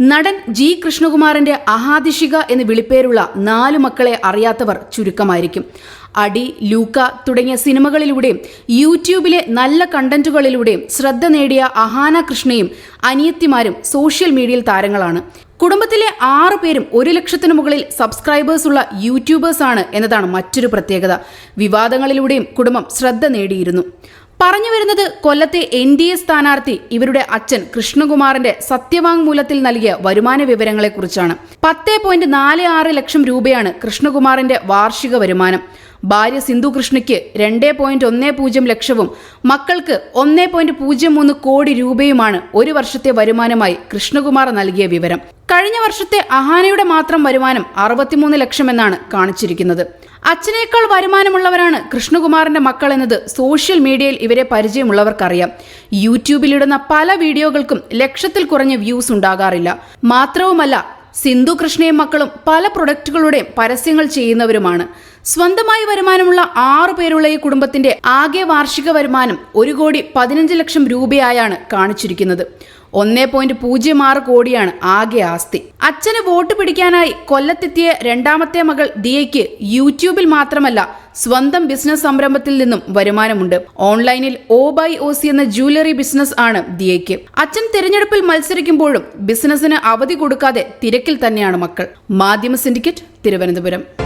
നടൻ ജി കൃഷ്ണകുമാറിന്റെ അഹാദിഷിക എന്ന് വിളിപ്പേരുള്ള നാലു മക്കളെ അറിയാത്തവർ ചുരുക്കമായിരിക്കും. അടി ലൂക്ക തുടങ്ങിയ സിനിമകളിലൂടെയും യൂട്യൂബിലെ നല്ല കണ്ടന്റുകളിലൂടെയും ശ്രദ്ധ നേടിയ അഹാന കൃഷ്ണയും അനിയത്തിമാരും സോഷ്യൽ മീഡിയയിൽ താരങ്ങളാണ്. കുടുംബത്തിലെ ആറു പേരും ഒരു ലക്ഷത്തിനു മുകളിൽ സബ്സ്ക്രൈബേഴ്സ് ഉള്ള യൂട്യൂബേഴ്സ് ആണ് എന്നതാണ് മറ്റൊരു പ്രത്യേകത. വിവാദങ്ങളിലൂടെയും കുടുംബം ശ്രദ്ധ നേടിയിരുന്നു. പറഞ്ഞു വരുന്നത് കൊല്ലത്തെ എൻ ഡി എ സ്ഥാനാർത്ഥി ഇവരുടെ അച്ഛൻ കൃഷ്ണകുമാറിന്റെ സത്യവാങ്മൂലത്തിൽ നൽകിയ വരുമാന വിവരങ്ങളെക്കുറിച്ചാണ്. പത്ത് പോയിന്റ് നാല് ആറ് ലക്ഷം രൂപയാണ് കൃഷ്ണകുമാറിന്റെ വാർഷിക വരുമാനം. ഭാര്യ സിന്ധു കൃഷ്ണയ്ക്ക് രണ്ട് പോയിന്റ് ഒന്ന് പൂജ്യം ലക്ഷവും മക്കൾക്ക് ഒന്ന് പോയിന്റ് പൂജ്യം മൂന്ന് കോടി രൂപയുമാണ് ഒരു വർഷത്തെ വരുമാനമായി കൃഷ്ണകുമാർ നൽകിയ വിവരം. കഴിഞ്ഞ വർഷത്തെ അഹാനയുടെ മാത്രം വരുമാനം അറുപത്തിമൂന്ന് ലക്ഷം എന്നാണ് കാണിച്ചിരിക്കുന്നത്. അച്ഛനേക്കാൾ വരുമാനമുള്ളവരാണ് കൃഷ്ണകുമാറിന്റെ മക്കൾ എന്നത് സോഷ്യൽ മീഡിയയിൽ ഇവരെ പരിചയമുള്ളവർക്കറിയാം. യൂട്യൂബിലിടുന്ന പല വീഡിയോകൾക്കും ലക്ഷത്തിൽ കുറഞ്ഞ വ്യൂസ് ഉണ്ടാകാറില്ല. മാത്രവുമല്ല സിന്ധു കൃഷ്ണയും മക്കളും പല പ്രൊഡക്റ്റുകളുടെയും പരസ്യങ്ങൾ ചെയ്യുന്നവരുമാണ്. സ്വന്തമായി വരുമാനമുള്ള ആറു പേരുള്ള ഈ കുടുംബത്തിന്റെ ആകെ വാർഷിക വരുമാനം ഒരു കോടി പതിനഞ്ച് ലക്ഷം രൂപയായാണ് കാണിച്ചിരിക്കുന്നത്. ഒന്നേ പോയിന്റ് പൂജ്യം ആറ് കോടിയാണ് ആകെ ആസ്തി. അച്ഛന് വോട്ട് പിടിക്കാനായി കൊല്ലത്തെത്തിയ രണ്ടാമത്തെ മകൾ ദിയയ്ക്ക് യൂട്യൂബിൽ മാത്രമല്ല സ്വന്തം ബിസിനസ് സംരംഭത്തിൽ നിന്നും വരുമാനമുണ്ട്. ഓൺലൈനിൽ ഓ ബൈ ഒ സി എന്ന ജ്വല്ലറി ബിസിനസ് ആണ് ദിയയ്ക്ക്. അച്ഛൻ തിരഞ്ഞെടുപ്പിൽ മത്സരിക്കുമ്പോഴും ബിസിനസിന് അവധി കൊടുക്കാതെ തിരക്കിൽ തന്നെയാണ് മക്കൾ. മാധ്യമ സിൻഡിക്കറ്റ് തിരുവനന്തപുരം.